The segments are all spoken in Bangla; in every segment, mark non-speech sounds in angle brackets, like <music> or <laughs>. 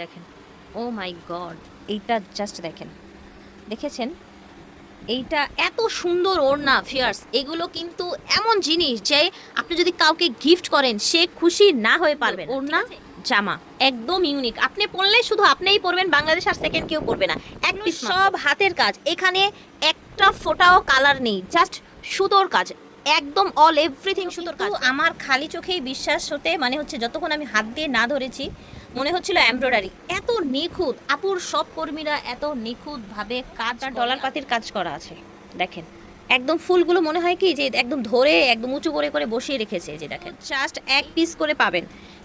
দেখেন। ও মাই গড এইটা জাস্ট দেখেন। দেখেছেন? এইটা এত সুন্দর ওড়না ফিয়ার্স এগুলো কিন্তু এমন জিনিস যে আপনি যদি কাউকে গিফট করেন সে খুশি না হয়ে পারবেন ওড়না জামা একদম ইউনিক আপনি পরলে শুধু আপনিই পরবেন বাংলাদেশ আর সেকেন্ড কেউ পরবে না। এক সব হাতের কাজ। এখানে একটা ফোটাও কালার নেই জাস্ট সুতোর কাজ। একদম অল এভরিথিং সুতোর কাজ। আমার খালি চোখেই বিশ্বাস হতে মানে হচ্ছে যতক্ষণ আমি হাত দিয়ে না ধরেছি মনে হচ্ছিল এমব্রয়ডারি এত নিখুঁত আপুর সব কর্মীরা এত নিখুঁত ভাবে কাজ আর ডলার পাতির কাজ করা আছে দেখেন। একদম ফুলগুলো মনে হয় কি যে একদম ধরে একদম উঁচু করে করে বসিয়ে রেখেছে যে দেখেন। জাস্ট এক পিস করে পাবেন।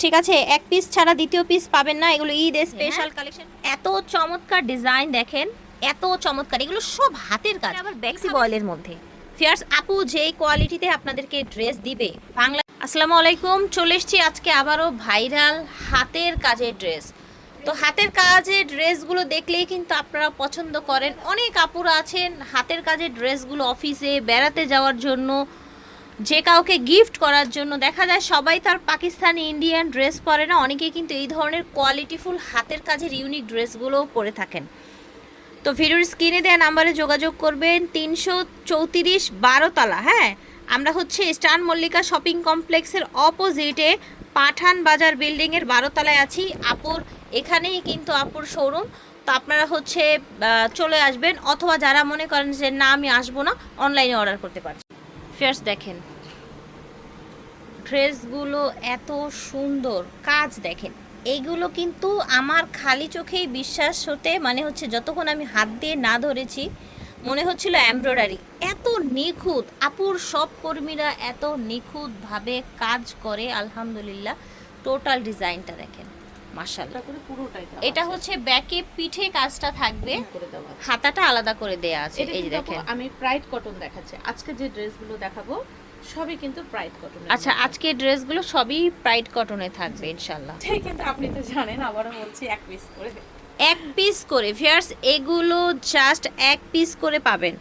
ঠিক আছে এক পিস ছাড়া দ্বিতীয় পিস পাবেন না এগুলো ঈদ স্পেশাল কালেকশন এত চমৎকার ডিজাইন দেখেন এত চমৎকার এগুলো সব হাতের কাজ। আবার ব্যাক্সি বয়েলের মধ্যে। ফিয়ার্স, আপু যেই কোয়ালিটিতে আপনাদেরকে ড্রেস দিবে, বাংলা আসসালামু আলাইকুম, চলে এসছি আজকে আবারও ভাইরাল হাতের কাজের ড্রেস। তো হাতের কাজের ড্রেসগুলো দেখলেই কিন্তু আপনারা পছন্দ করেন। অনেক আপুরা আছেন হাতের কাজের ড্রেসগুলো অফিসে বেড়াতে যাওয়ার জন্য, যে কাউকে গিফট করার জন্য। দেখা যায় সবাই তার পাকিস্তানি ইন্ডিয়ান ড্রেস পরে না, অনেকেই কিন্তু এই ধরনের কোয়ালিটিফুল হাতের কাজের ইউনিক ড্রেসগুলোও পরে থাকেন। তো ভিডিওর স্ক্রিনে দেওয়া নাম্বারে যোগাযোগ করবেন তিনশো চৌত্রিশ বারোতলা হ্যাঁ? আমরা হচ্ছে স্টান মল্লিকা শপিং কমপ্লেক্সের অপোজিটে পাঠান বাজার বিল্ডিংয়ের বারোতলায় আছি। আপুর এখানেই কিন্তু আপুর শোরুম। তো আপনারা হচ্ছে চলে আসবেন অথবা যারা মনে করেন যে না, আমি আসব না, অনলাইনে অর্ডার করতে পারছি। ফেয়ার্স, দেখেন। ড্রেসগুলো এত সুন্দর, কাজ দেখেন। এইগুলো কিন্তু আমার খালি চোখেই বিশ্বাস হতে মানে হচ্ছে যতক্ষণ আমি হাত দিয়ে না ধরেছি মনে হচ্ছিল এমব্রয়ডারি। এত নিখুঁত আপুর সব কর্মীরা এত নিখুঁতভাবে কাজ করে আলহামদুলিল্লাহ। টোটাল ডিজাইনটা দেখেন এটা। হচ্ছে ব্যাকে পিঠে কাজটা থাকবে হাতাটা আলাদা করে দেয়া আছে এই দেখেন। আমি প্রাইড কটন দেখাচ্ছি। আজকে যে ড্রেসগুলো দেখাবো সবই কিন্তু প্রাইড কটন আচ্ছা আজকে ড্রেসগুলো সবই প্রাইড কটনে থাকবে ইনশাল্লাহ ঠিক কিন্তু আপনি তো জানেন আবারও বলছি এক পিস করে। এক পিস করে ভিয়ার্স এগুলো জাস্ট এক পিস করে পাবেন।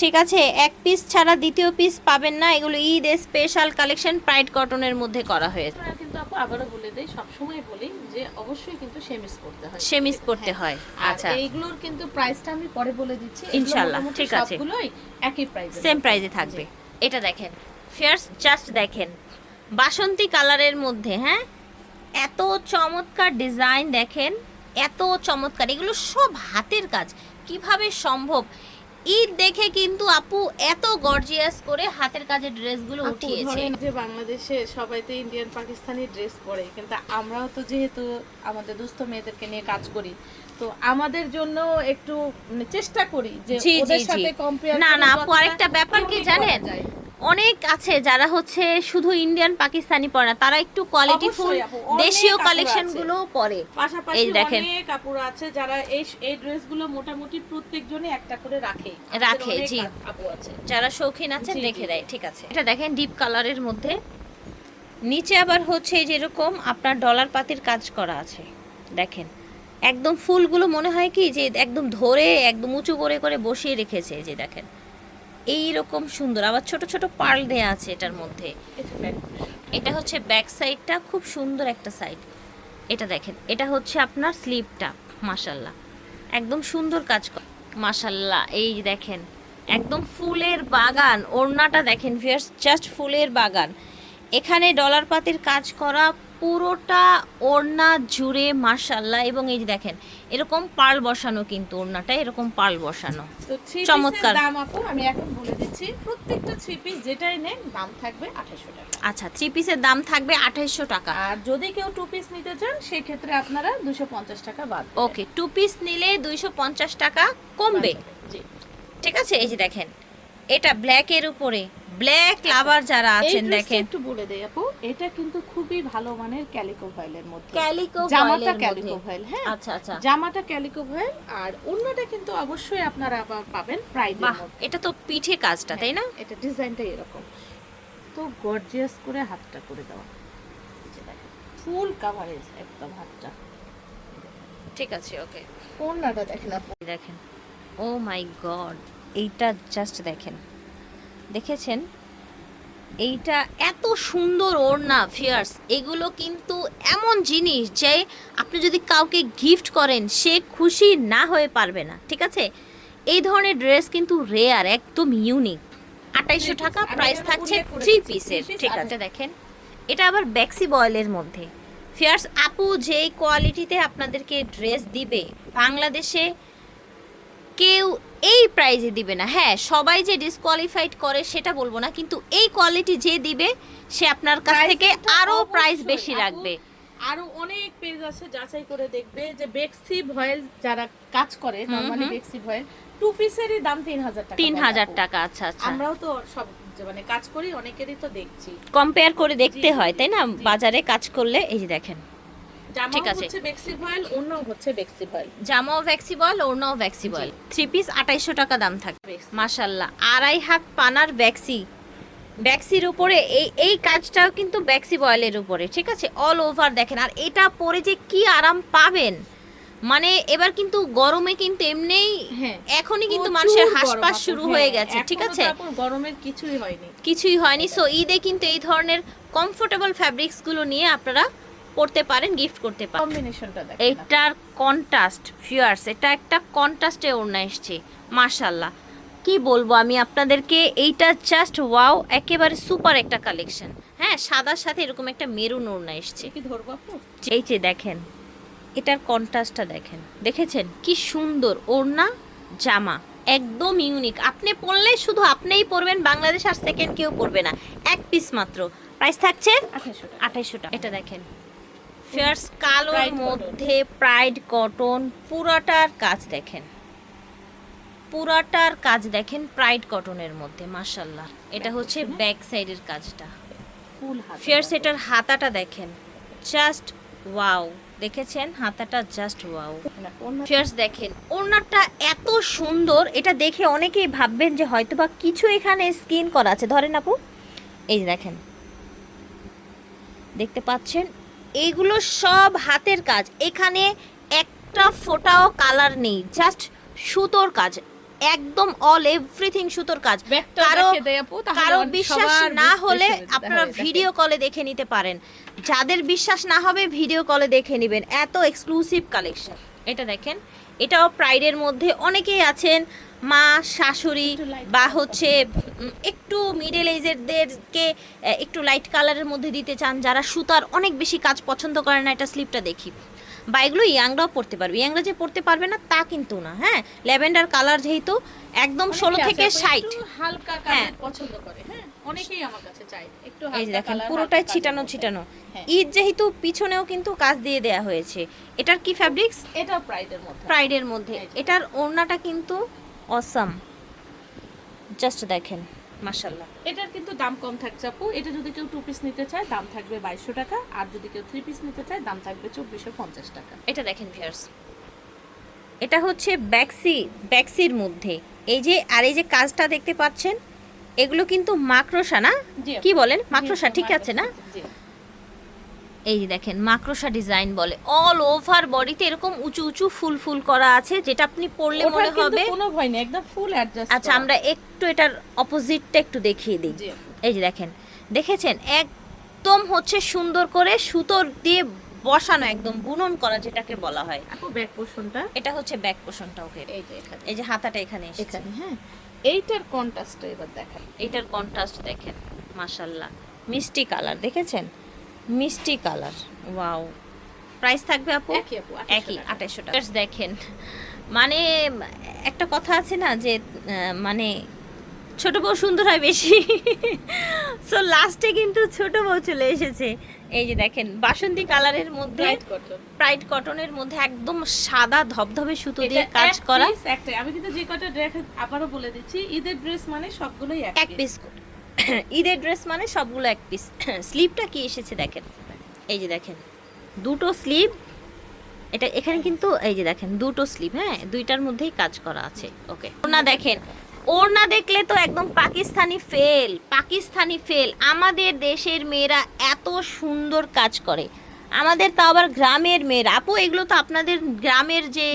ঠিক আছে এক পিস ছাড়া দ্বিতীয় পিস পাবেন না এগুলো ঈদ স্পেশাল কালেকশন প্রাইড কটনের মধ্যে করা হয়েছে কিন্তু আপু আবারও বলে দেই সবসময় বলি যে অবশ্যই কিন্তু সেমিস করতে হয়। সেমিস পড়তে হ্যাঁ। হয় আচ্ছা। এইগুলোর কিন্তু প্রাইসটা আমি পরে বলে দিচ্ছি এগুলো ইনশাল্লাহ, ঠিক আছে। সবগুলোই একই প্রাইস সেম প্রাইসে থাকবে। এটা দেখেন ফিয়ার্স জাস্ট দেখেন। বাসন্তী কালারের মধ্যে হ্যাঁ? এত চমৎকার ডিজাইন দেখেন এত চমৎকার। এগুলো সব হাতের কাজ। কীভাবে সম্ভব? ঈদ দেখে কিন্তু আপু এত গর্জিয়াস করে হাতের কাজের ড্রেসগুলো উঠিয়েছে। যে বাংলাদেশে সবাই তো ইন্ডিয়ান পাকিস্তানি ড্রেস পরে কিন্তু আমরাও তো যেহেতু আমাদের দুস্থ মেয়েদেরকে নিয়ে কাজ করি তো আমাদের জন্য একটু মানে চেষ্টা করি যে ওদের সাথে কম্পেয়ার না, না, আপু, আরেকটা ব্যাপার কি জানেন? অনেক আছে যারা হচ্ছে শুধু ইন্ডিয়ান পাকিস্তানি পরে না তারা একটু কোয়ালিটি ফুল দেশীয় কালেকশনগুলো পরে। এই দেখেন। কাপড় আছে যারা এই এই ড্রেসগুলো মোটামুটি প্রত্যেকজনই একটা করে রাখে। রাখে, জি। যারা শৌখিন আছে রেখে দেয় ঠিক আছে। এটা দেখেন ডিপ কালারের মধ্যে। নিচে আবার হচ্ছে এই যেরকম আপনার ডলার পাতির কাজ করা আছে। দেখেন একদম ফুলগুলো মনে হয় কি যে একদম ধরে একদম উঁচু করে করে বসিয়ে রেখেছে এই যে দেখেন। এই রকম সুন্দর, আবার ছোট ছোট পার্ল দেয়া আছে এটার মধ্যে। এটা হচ্ছে ব্যাক সাইডটা, খুব সুন্দর একটা সাইড। এটা দেখেন, এটা হচ্ছে আপনার স্লিপটা, মাশাল্লাহ। একদম সুন্দর কাজ মাশাল্লাহ, এই দেখেন, একদম ফুলের বাগান, ওড়নাটা দেখেন ভিয়ার্স জাস্ট ফুলের বাগান। এখানে ডলার পাতির কাজ করা পুরোটা ওড়না জুড়ে মাশাল্লাহ এবং এই যে দেখেন এরকম পাল বসানো কিন্তু ওড়নাটা এরকম পাল বসানো। চমৎকার। দাম আপু আমি এখন বলে দিচ্ছি প্রত্যেকটা থ্রি পিস যেটাই নেন দাম থাকবে আঠাশশো টাকা। আচ্ছা থ্রি পিসের দাম থাকবে আঠাইশশো টাকা। আর যদি কেউ টু পিস নিতে চান সেই ক্ষেত্রে আপনারা দুশো পঞ্চাশ টাকা বাদ ওকে টু পিস নিলে দুইশো পঞ্চাশ টাকা কমবে। জি। ঠিক আছে এই যে দেখেন এটা ব্ল্যাক এর উপরে। ব্ল্যাক লাভার যারা আছেন দেখেন। একটু বলে দেই আপু এটা কিন্তু খুবই ভালো মানের ক্যালিকো ভয়েলের মধ্যে। ক্যালিকো জামাটা ক্যালিকো ভয়েল হ্যাঁ? আচ্ছা আচ্ছা। জামাটা ক্যালিকো ভয়েল আর অন্যটা কিন্তু অবশ্যই আপনারা আবার পাবেন প্রাইডের মধ্যে। এটা তো পিঠে কাজটা তাই না? এটা ডিজাইনটা এরকম। তো গর্জিয়াস করে হাতটা করে দেওয়া। ফুল কাভারেজ একদম হাতটা। ঠিক আছে ওকে ওড়নাটা দেখেন আপু। দেখেন ও মাই গড এইটা জাস্ট দেখেন। দেখেছেন? এইটা এত সুন্দর ওড়না ফিয়ার্স এগুলো কিন্তু এমন জিনিস যে আপনি যদি কাউকে গিফট করেন সে খুশি না হয়ে পারবে না ঠিক আছে? এই ধরনের ড্রেস কিন্তু রেয়ার একদম ইউনিক আঠাইশো টাকা প্রাইস থাকছে থ্রি পিসের ঠিক আছে? দেখেন। এটা আবার ব্যাক্সি বয়েলের মধ্যে। ফিয়ার্স আপু যেই কোয়ালিটিতে আপনাদেরকে ড্রেস দিবে বাংলাদেশে কেউ এই প্রাইজে দিবে না। হ্যাঁ সবাই যে ডিসকোয়ালিফাইড করে সেটা বলব না কিন্তু এই কোয়ালিটি যে দিবে সে আপনার কাছ থেকে আরও প্রাইস বেশি রাখবে। আরও অনেক পেজ আছে যাচাই করে দেখবে যে বেক্সি ভয়েল যারা কাজ করে নরমালি। বেক্সি ভয়েল টু পিসেরই দাম তিন হাজার টাকা তিন বলে হাজার আপু। টাকা আচ্ছা আচ্ছা। আমরাও তো সব মানে কাজ করি অনেকেরই তো দেখছি। কম্পেয়ার করে দেখতে হয় তাই না? বাজারে কাজ করলে এই যে দেখেন। ঠিক আছে। হচ্ছে বেক্সি ভয়েল অন্যও হচ্ছে বেক্সি ভয়েল জামাও ভ্যাক্সিবল ওড়নাও ভ্যাক্সিবল থ্রি পিস আঠাইশো টাকা দাম থাকবে Vexi। আড়াই হাত পানার ব্যাক্সি ব্যাক্সির উপরে এই এই কাজটাও কিন্তু ব্যাক্সি বয়েলের উপরে ঠিক আছে? অল ওভার দেখেন। আর এটা পরে যে কি আরাম পাবেন? মানে এবার কিন্তু গরমে কিন্তু এমনিই হ্যাঁ। এখনই কিন্তু মানুষের হাসপাস শুরু হ্যাঁ, হয়ে গেছে ঠিক আছে? গরমের কিছুই হয়নি। কিছুই হয়নি। সো ঈদে কিন্তু এই ধরনের কমফোর্টেবল ফ্যাব্রিক্সগুলো নিয়ে আপনারা পরতে পারেন গিফট করতে পারেন। কম্বিনেশনটা দেখেন। এটার কন্ট্রাস্ট ফিয়ার্স এটা একটা কন্ট্রাস্টে ওড়না এসছে মাশাল্লাহ কি বলব আমি আপনাদেরকে এইটা জাস্ট ওয়াও একেবারে সুপার একটা কালেকশন হ্যাঁ সাদার সাথে এরকম একটা মেরুন ওড়না এসছে। কি ধরবো আপু? এই যে দেখেন এটার কন্ট্রাস্টটা দেখেন। দেখেছেন? কি সুন্দর ওড়না জামা একদম ইউনিক আপনি পরলে শুধু আপনিই পরবেন বাংলাদেশ আর সেকেন্ড কেউ পরবে না। এক পিস মাত্র। প্রাইস থাকছে আঠাইশো টাকা। এটা দেখেন ফেয়ার্স কালোর মধ্যে প্রাইড কটন পুরাটার কাজ দেখেন। পুরাটার কাজ দেখেন প্রাইড কটনের মধ্যে মাশাল্লাহ এটা হচ্ছে ব্যাক সাইডের কাজটা। ফিয়ার্স এটার হাতাটা দেখেন। জাস্ট ওয়াও দেখেছেন? হাতাটা জাস্ট ওয়াও ফিয়ার্স দেখেন ওনারটা এত সুন্দর এটা দেখে অনেকেই ভাববেন যে হয়তোবা কিছু এখানে স্কিন করা আছে। ধরেন আপু এই দেখেন। দেখতে পাচ্ছেন? এইগুলো সব হাতের কাজ। এখানে একটা ফোটাও কালার নেই জাস্ট সুতোর কাজ। একদম অল এভরিথিং সুতোর কাজ। কারও কারও বিশ্বাস না হলে আপনারা ভিডিও কলে দেখে নিতে পারেন। যাদের বিশ্বাস না হবে ভিডিও কলে দেখে নেবেন। এত এক্সক্লুসিভ কালেকশন এটা দেখেন এটাও প্রাইডের মধ্যে অনেকেই আছেন। মা শাশুড়ি বা হচ্ছে একটু মিডল এজেরদেরকে একটু লাইট কালারের মধ্যে দিতে চান যারা সুতার অনেক বেশি কাজ পছন্দ করে না এটা স্লিপটা দেখি। বা এগুলো ইয়াংরাও পড়তে পারবে। ইয়াংরা যে পড়তে পারবে না তা কিন্তু না হ্যাঁ? ল্যাভেন্ডার কালার যেহেতু একদম ষোলো থেকে ষাট। হালকা হ্যাঁ। পছন্দ করে হ্যাঁ? অনেকেই আমার কাছে চায় একটু এই দেখেন পুরোটাই ছিটানো ছিটানো। হ্যাঁ। ঈদ যেহেতু পিছনেও কিন্তু কাজ দিয়ে দেয়া হয়েছে। এটার কি ফ্যাব্রিক্স এটা প্রাইডের মধ্যে। প্রাইডের মধ্যে। এটার ওড়নাটা কিন্তু অসাম জাস্ট দেখেন মাশাল্লাহ এটার কিন্তু দাম কম থাকছে আপু। এটা যদি কেউ টু পিস নিতে চায় দাম থাকবে বাইশশো টাকা। আর যদি কেউ থ্রি পিস নিতে চায় দাম থাকবে চব্বিশশো পঞ্চাশ টাকা। এটা দেখেন ভিয়ার্স এটা হচ্ছে ব্যাক্সি ব্যাক্সির মধ্যে। এই যে আর এই যে কাজটা দেখতে পাচ্ছেন এগুলো কিন্তু মাকড়সা না? কি বলেন? মাকড়সা ঠিক আছে না। এই যে দেখেন মাকড়সা ডিজাইন বলে। অল ওভার বডিতে এরকম উঁচু উঁচু ফুল ফুল করা আছে যেটা আপনি পরলে মনে হবে কোনো ভয় নেই একদম ফুল অ্যাডজাস্ট আচ্ছা আমরা একটু এটার অপোজিটটা একটু দেখিয়ে দিই। এই যে দেখেন দেখেছেন? একদম হচ্ছে সুন্দর করে সুতোর দিয়ে বসানো একদম বুনন করা যেটাকে বলা হয়। ব্যাক পোর্শনটা এটা হচ্ছে ব্যাক পোষণটা ওকে। এই যে এখানে। এই যে হাতাটা এখানে এসেছে। এখানে হ্যাঁ। এইটার কন্ট্রাস্টটা এবার দেখেন এইটার কন্ট্রাস্ট দেখেন মাশাল্লাহ মিষ্টি কালার দেখেছেন? মিষ্টি কালার। ওয়াও। প্রাইস থাকবে আপু? একই আপু একই আঠাশশো টাকা। দেখেন। মানে একটা কথা আছে না যে মানে ছোট বউ সুন্দর হয় বেশি। <laughs> সো লাস্টে কিন্তু ছোট বউ চলে এসেছে। এই যে দেখেন বাসন্তী কালারের মধ্যে প্রাইড কটনের মধ্যে একদম সাদা ধবধবে সুতো দিয়ে কাজ করা। একটাই। আমি কিন্তু যে কটা ড্রেস আবারও বলে দিচ্ছি ঈদের ড্রেস মানে সবগুলোই এক এক পিস ঈদের ড্রেস মানে সবগুলো এক পিস স্লিপটা কি এসেছে দেখেন। এই যে দেখেন দুটো স্লিভ এটা এখানে কিন্তু এই যে দেখেন দুটো স্লিভ হ্যাঁ দুইটার মধ্যেই কাজ করা আছে। ওকে ওড়না দেখেন ওড়না দেখলে তো একদম পাকিস্তানি ফেল পাকিস্তানি ফেল আমাদের দেশের মেয়েরা এত সুন্দর কাজ করে। আমাদের তো আবার গ্রামের মেয়েরা। আপু এগুলো তো আপনাদের গ্রামের যে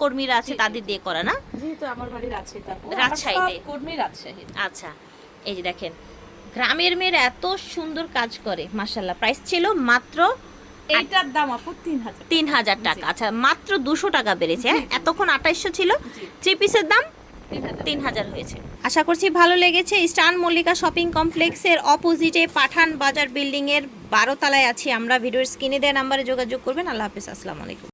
কর্মীরা আছে তাদের দিয়ে করা না? যেহেতু আমার বাড়ি রাজশাহী রাজশাহীতে। কর্মী রাজশাহী আচ্ছা। এই যে দেখেন গ্রামের মেয়ের এত সুন্দর কাজ করে মাসাল্লাহ প্রাইস ছিল মাত্র এইটার দাম আপু তিন হাজার তিন হাজার টাকা। আচ্ছা মাত্র দুশো টাকা বেড়েছে হ্যাঁ। এতক্ষণ আঠাইশশো ছিল। থ্রি পিসের দাম তিন হাজার হয়েছে। আশা করছি ভালো লেগেছে। স্টান মল্লিকা শপিং কমপ্লেক্সের অপোজিটে পাঠান বাজার বিল্ডিং এর বারো তলায় আছি আমরা। ভিডিওর স্ক্রিনে দেওয়া নাম্বারে যোগাযোগ করবেন। আল্লাহ হাফিজ। আসসালামু আলাইকুম।